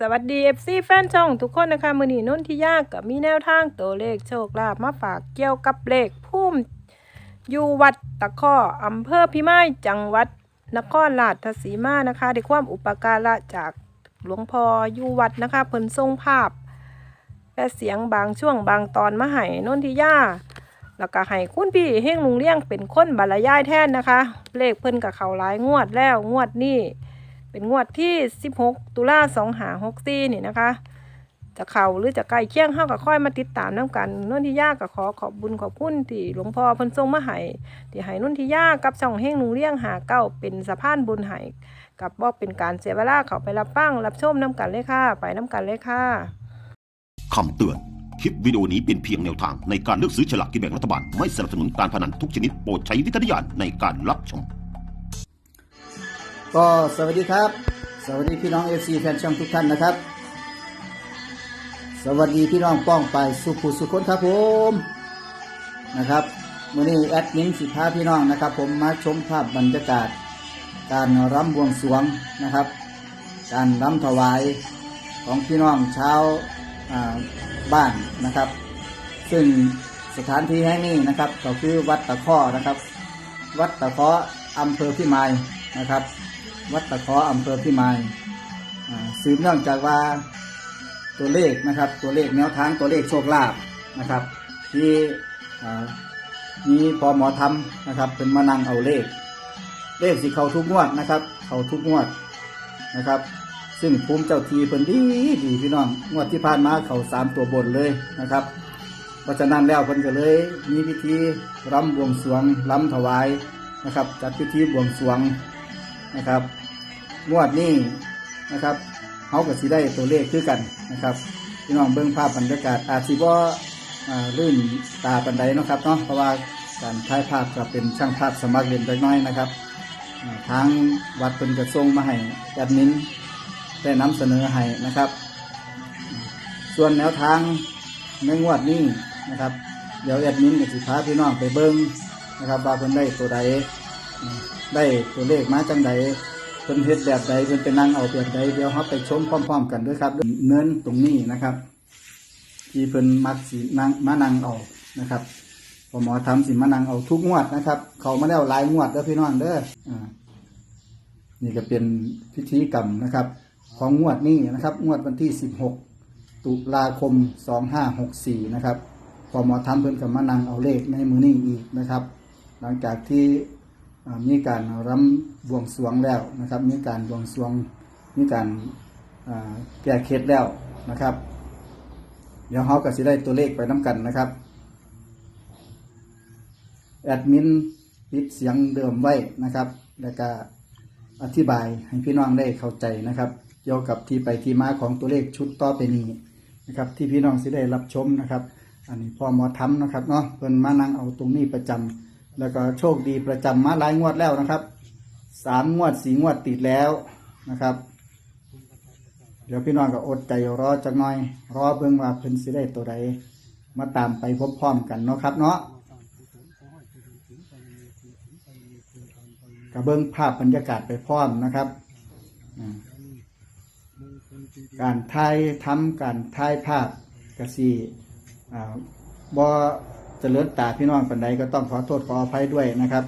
สวัสดี FC แฟนช่องทุกคนนะคะ มือนีนนทิยากกับมีแนวทางตัวเลขโชคลาภมาฝากเกี่ยวกับเลขพุ่มอยู่วัดตะข้ออำเภอพิมายจังหวัดนครราชสีมานะคะได้ความอุปการะจากหลวงพ่ออยู่วัดนะคะเพิ่นทรงภาพและเสียงบางช่วงบางตอนมาให้นุ่นทิยาแล้วก็ให้คุณพี่เฮงลุงเลี้ยงเป็นคนบรรยายแทนนะคะ เลขเพิ่นกับเขาหลายงวดแล้วงวดนี้ เป็นงวดที่ 16 ตุลา2หา64นี่นะคะ จะเข่าหรือจะใกล้เคียงเฮาก็ค่อยมาติดตามน้กันนุ่นทิยาก็ขอขอบบุญขอบคุณที่หลวงพ่อเพิ่นทรงมาให้ที่ให้นุ่นทิยากกับช่องเฮงลุงเลี้ยงหาเก้าเป็นสะพานบุญให้กับบ่เป็นการเสียเวลาเขาไปรับฟังรับชมน้กันเลยค่ะ ไปน้กันเลยค่ะคำเตือนคลิปวิดีโอนี้เป็นเพียงแนวทางในการเลือกซื้อฉลากกินแบ่งรัฐบาล ไม่สนับสนุนการพนันทุกชนิดโปรดใช้วิจารณญาณในการรับชม ก็สวัสดีครับ สวัสดีพี่น้องเอฟซีแฟนช่องทุกท่านนะครับ สวัสดีพี่น้องป้องไปสุขุสุขคนครับผมนะครับวันนี้แอดมินสิพาพี่น้องนะครับ ผมมาชมภาพบรรยากาศ การรำบวงสรวงนะครับ การรำถวายของพี่น้องชาวอ่าบ้านนะครับ ซึ่งสถานที่แห่งนี้นะครับ ก็คือวัดตะข้อนะครับ วัดตะเคาะอำเภอพิมายนะครับ วัดตะเคาะอำเภอพิมายอ่าสืบเนื่องจากว่าตัวเลขนะครับ ตัวเลขแนวทางตัวเลขโชคลาภนะครับ ที่มีพอหมอทำนะครับ เป็นมานังเอาเลข เลขสิเขาทุกงวดนะครับ เขาทุกงวดนะครับ ซึ่งภูมิเจ้าทีเพิ่นดีดีพี่น้องงวดที่ผ่านมาเขาสามตัวบนเลยนะครับเพราะฉะนั้นแล้วเพิ่นก็เลยมีพิธีรำบวงสรวงรำถวายนะครับ จัดพิธีบวงสรวง นะครับงวดนี้นะครับเขาก็สิได้ตัวเลขคือกันนะครับพี่น้องเบิ่งภาพบรรยากาศอาจสิบ่าลื่นตาปันใดนะครับเนาะเพราะว่าการถ่ายภาพก็เป็นช่างภาพสมัครเรียนเล็กน้อยนะครับทางวัดเป็นกระทรงมาให้แอดมินได้นำเสนอให้นะครับ ส่วนแนวทางในงวดนี้นะครับ เดี๋ยวแอดมินกับสิพาพี่น้องไปเบิ้งนะครับว่าเพิ่นได้ตัวใดได้ตัวเลขมาจังใดเพิ่นเฮ็ดแบบใดเพิ่นไปนั่งเอาแบบใดเดี๋ยวเราไปชมพร้อม ๆ กันด้วยครับเนินตรงนี้นะครับ ที่เพิ่นมักสินั่งมานั่งเอานะครับพอหมอทำสิมานั่งเอาทุกงวดนะครับ เขามาแล้วหลายงวดเด้อพี่น้องเด้ออ่านี่ก็เป็นพิธีกรรมนะครับ ของงวดนี้นะครับ งวดวันที่ 16 ตุลาคม 2564 นะครับพอหมอทำเพิ่นกับมานังเอาเลขในมือนี้อีกนะครับ หลังจากที่ มีการรำบวงสรวงแล้วนะครับ มีการบวงสรวง มีการแก้เคล็ดแล้วนะครับ เดี๋ยวเขาก็สิได้ตัวเลขไปน้ำกันนะครับ แอดมินปิดเสียงเดิมไว้นะครับ แล้วก็อธิบายให้พี่น้องได้เข้าใจนะครับ เกี่ยวกับที่ไปที่มาของตัวเลขชุดต่อไปนี้นะครับ ที่พี่น้องสิได้รับชมนะครับ อันนี้พอหมอทำนะครับเนาะเพิ่นมานั่งเอาตรงนี้ประจำ แล้วก็โชคดีประจำมาหลายงวดแล้วนะครับสามงวดสี่งวดติดแล้วนะครับ เดี๋ยวพี่น้องก็อดใจรอจักหน่อย รอเบิ่งว่าเพิ่นสิได้ตัวใดมาตามไปพร้อมๆกันเนาะครับเนาะกับเบิ้องภาพบรรยากาศไปพร้อมนะครับ การถ่ายทำการถ่ายภาพกระสีอ่าบอ จเจริญตาพี่น้องปันใดก็ต้องขอโทษขออภัยด้วยนะครับ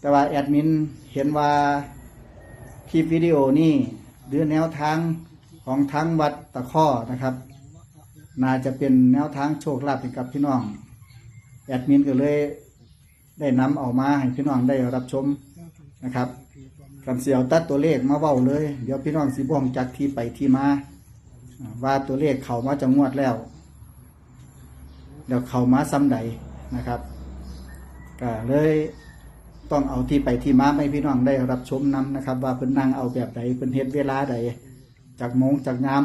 แต่ว่าแอดมินเห็นว่าคลิปวิดีโอนี้หรือแนวทางของทั้งวัดตะข้อนะครับ น่าจะเป็นแนวทางโชคลาภให้กับพี่น้อง แอดมินก็เลยได้นำเอามาให้พี่น้องได้รับชมนะครับกันเสียวตัดตัวเลขมาเว้าเลย เดี๋ยวพี่น้องสิบ่งจากที่ไปที่มาอ่าว่าตัวเลขเข้ามาจะงวดแล้ว เดี๋ยวเข้ามาซ้ำใด นะครับก็เลยต้องเอาที่ไปที่มาให้พี่น้องได้รับชมนำนะครับ ว่าเพิ่นนั่งเอาแบบใดเพิ่นเฮ็ดเวลาใดจากโมงจากยาม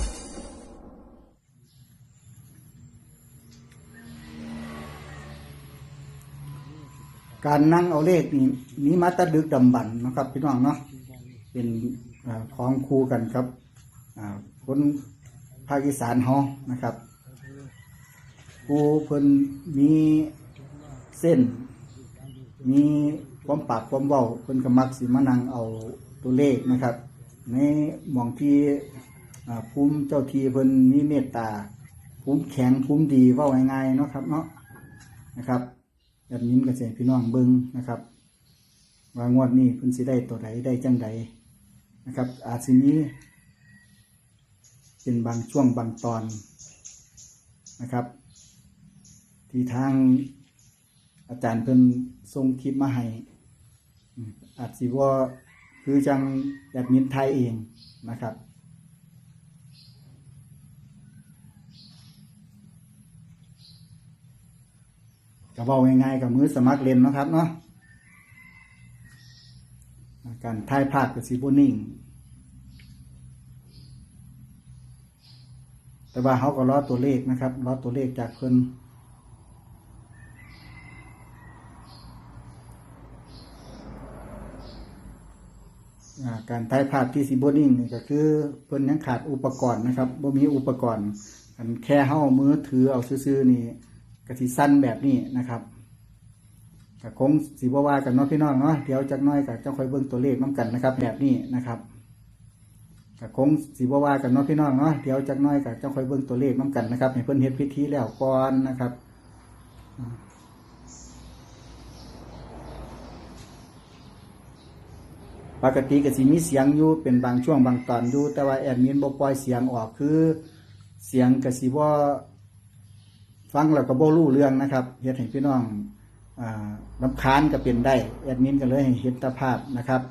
การนั่งเอาเลขนี่มีมาตะดึกดำบรรพ์เนะครับพี่น้องเนาะเป็นอของครูกันครับอ่าคนภาคอีสานเฮานะครับผู้เพิ่นมีเส้น มีความปากความเว้าเพิ่นก็มักสิมานั่งเอาตัวเลขนะครับ ในหมองที่อ่าภูมิเจ้าทีเพิ่นมีเมตตาภูมิแข็งภูมิดีว้าง่ายๆเนาะครับเนาะนะครับ แบบนี้ก็สิให้พี่น้องเบิ่งนะครับว่างวดนี้เพิ่นสิได้ตัวใดได้จังใดนะครับ อาจสิมีเป็นบางช่วงบางตอนนะครับ ที่ทางอาจารย์เพิ่นส่งคลิปมาให้อืมอาจสิว่าคือจังแอดมินไทยเองนะครับ ก็บอกง่ายๆกับมือสมัครเล่นนะครับเนาะการถ่ายภาพกับซีโบนิ่ง แต่ว่าเขาก็รอตัวเลขนะครับรอตัวเลขจากเพิ่นอ่าการถ่ายภาพที่ซีโบนิ่งนี่ก็คือเพิ่นยังขาดอุปกรณ์นะครับบ่มีอุปกรณ์ แค่เฮาเอามือถือเอาซื่อๆนี่ะสิสั้นแบบนี้นะครับก็คงสิบ่ว่ากันเนาะพี่น้องเนาะเดี๋ยวจักน้อยก็จะค่อยเบิ่งตัวเลขนํกันนะครับ แบบนี้นะครับก็คงสิบ่ว่ากันเนาะพี่น้องเนาะเดี๋ยวจักน้อยก็จะค่อยเบิ่งตัวเลขนํกันนะครับให้เพิ่นเฮ็ดพิธีแล้วก่อนนะครับปกติก็สิมีเสียงอยู่เป็นบางช่วงบางตอนอยู่แต่ว่าแอดมินบ่ปล่อยเสียงออกคือ เสียงก็สิบ่ ฟังแล้วก็บ่รู้เรื่องนะครับเฮ็ดให้พี่น้องอลำคาญก็เป็นได้แอดมินก็เลยให้เห็นแตภาพนะครับ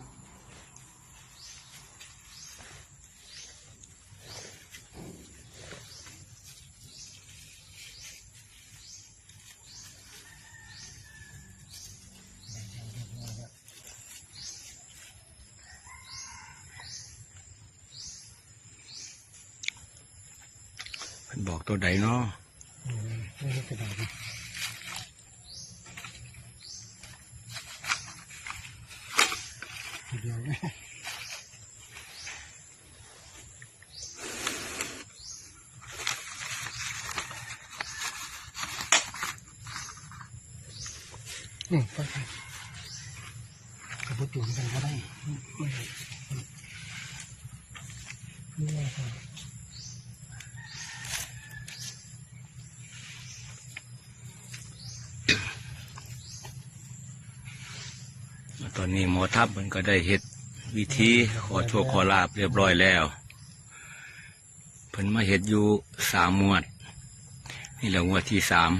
พิ่บอกตัวใดเนาะ เยอืมไปไปกระปุกจุ่มกันก็ได้นี่แหละครับ ตอ นนี้หมอทัพมันก็ได้เฮ็ดวิธีขอโชคขอลาบเรียบร้อยแล้วเพิ่นมาเฮ็ดอยู่สามงวด นี่แหละงวดที่สาม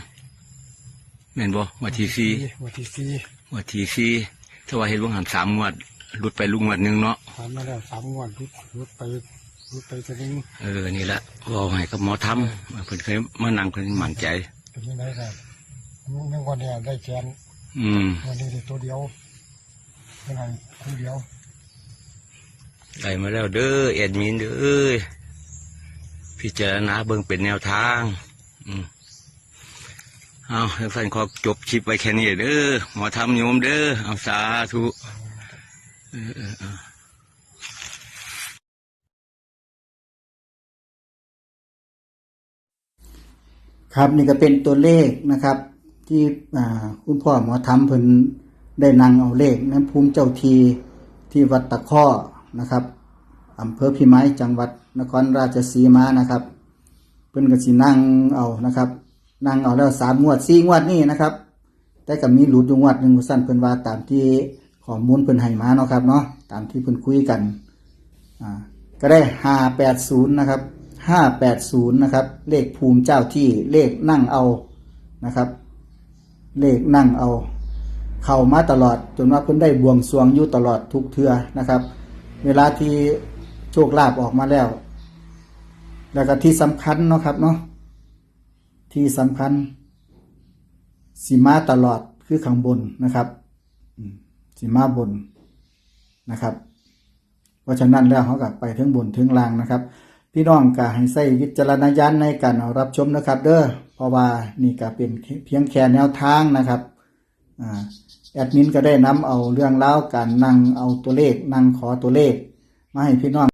แม่นบ่งวดที่สี่วันที่สี่งวดที่สี่ถ้าว่าเฮ็ดวงหันสามงวดหลุดไปลุงวดหนึ่งเนาะผ่านมาแล้วสามงวดรุดรุดไปรุดไปจะนึงเออนี่แหละเว่าให้กับหมอทำเพิ่นเคยมานั่งเพิ่นมั่นใจเป็นยังไงกันยังวันเนี้ยได้แกนอืมวันนี้ได้ตัวเดียว เป็นไงตัวเดียวได้มาแล้วเด้อแอดมินเด้อพิจารณาเบิ่งเป็นแนวทาง อืมเอาให้ฟันขอจบคลิปไว้แค่นี้เด้อหมอทำโยมเด้อเอาสาธุเออเออเออครับนี่ก็เป็นตัวเลขนะครับ ที่อ่าคุณพ่อหมอทำเพิ่น ได้นางเอาเลขนั้นภูมิเจ้าทีที่วัดตะข้อนะครับอำเภอพิมายจังหวัดนครราชสีมานะครับ เพิ่นก็สินั่งเอานะครับ นั่งเอาแล้วสามงวดสี่งวดนี่นะครับ แต่ก็มีหลุดอยู่งวดหนึ่งสั้นเพิ่นว่าตามที่ข้อมูลเพิ่นให้มาเนาะครับเนาะตามที่เพิ่นคุยกันอ่าก็ได้ห้าแปดศูนย์นะครับห้าแปดศูนย์นะครับ เลขภูมิเจ้าที่เลขนั่งเอานะครับ เลขนั่งเอา เข้ามาตลอดจนว่าเพิ่นได้บวงสรวงอยู่ตลอดทุกเทือนะครับ เวลาที่โชคลาภออกมาแล้ว แล้วก็ที่สำคัญเนาะครับเนาะที่สำคัญสีมาตลอดคือข้างบนนะครับสีมาบนนะครับ เพราะฉะนั้นแล้วเขาก็ไปถึงบนถึงล่างนะครับ พี่น้องก็ให้ใส่วิจารณญาณในการรับชมนะครับ เด้อเพราะว่านี่ก็เป็นเพียงแค่แนวทางนะครับ แอดมินก็ได้นำเอาเรื่องเล่าการนั่งเอาตัวเลข นั่งขอตัวเลข มาให้พี่น้อง